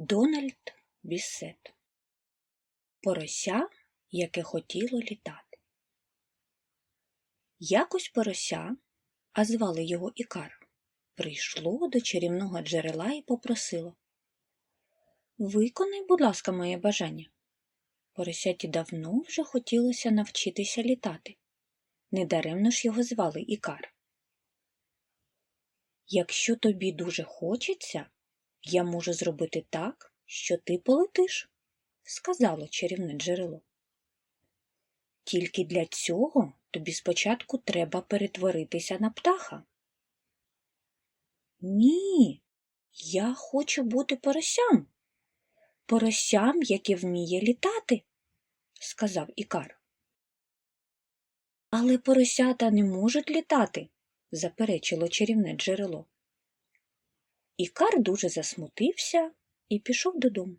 Дональд Біссет Порося, яке хотіло літати. Якось порося, а звали його Ікар, прийшло до чарівного джерела і попросило Виконай, будь ласка, моє бажання. Поросяті давно вже хотілося навчитися літати. Недаремно ж його звали Ікар. Якщо тобі дуже хочеться, я можу зробити так, що ти полетиш, сказало чарівне джерело. Тільки для цього тобі спочатку треба перетворитися на птаха. Ні, я хочу бути поросям, поросям, яке вміє літати, сказав Ікар. Але поросята не можуть літати, заперечило чарівне джерело. Ікар дуже засмутився і пішов додому.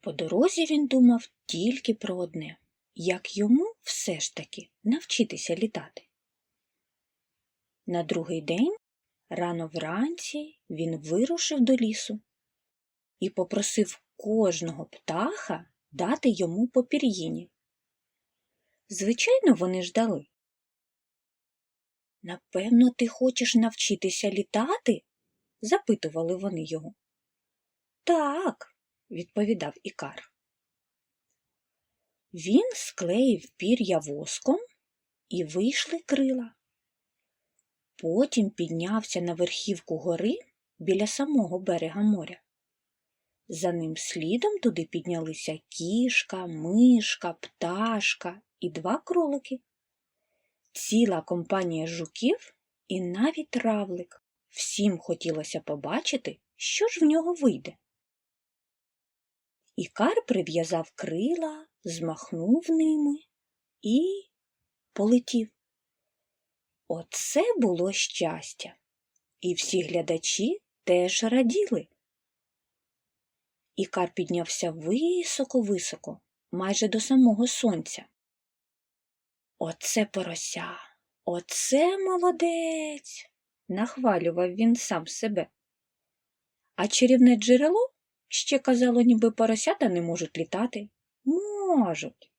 По дорозі він думав тільки про одне як йому все ж таки навчитися літати. На другий день, рано вранці, він вирушив до лісу і попросив кожного птаха дати йому по пір'їні. Звичайно, вони ж дали. Напевно, ти хочеш навчитися літати? запитували вони його. Так, відповідав Ікар. Він склеїв пір'я воском і вийшли крила. Потім піднявся на верхівку гори біля самого берега моря. За ним слідом туди піднялися кішка, мишка, пташка і два кролики ціла компанія жуків і навіть равлик. Всім хотілося побачити, що ж в нього вийде. Ікар прив'язав крила, змахнув ними і полетів. Оце було щастя, і всі глядачі теж раділи. Ікар піднявся високо-високо, майже до самого сонця. Оце порося, оце молодець, нахвалював він сам себе. А чарівне джерело ще казало, ніби поросята не можуть літати. Можуть.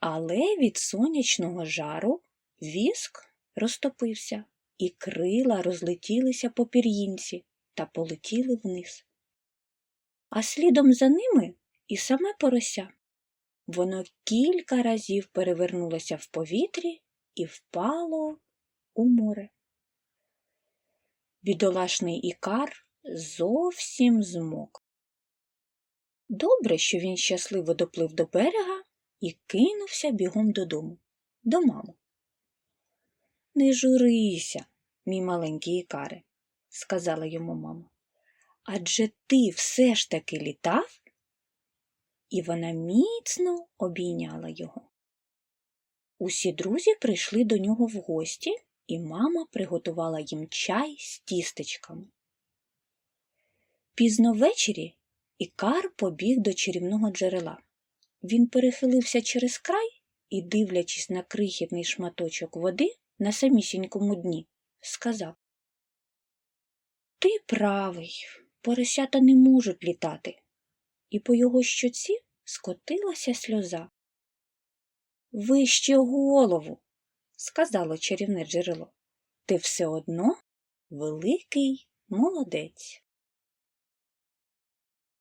Але від сонячного жару віск розтопився, і крила розлетілися по пір'їнці та полетіли вниз. А слідом за ними і саме порося. Воно кілька разів перевернулося в повітрі і впало у море. Бідолашний ікар зовсім змок. Добре, що він щасливо доплив до берега і кинувся бігом додому, до мами. Не журися, мій маленький ікаре, сказала йому мама. Адже ти все ж таки літав і вона міцно обійняла його. Усі друзі прийшли до нього в гості, і мама приготувала їм чай з тістечками. Пізно ввечері Ікар побіг до чарівного джерела. Він перехилився через край і, дивлячись на крихітний шматочок води на самісінькому дні, сказав Ти правий, поросята не можуть літати і по його щоці скотилася сльоза. Вище голову, сказало чарівне джерело, ти все одно великий молодець.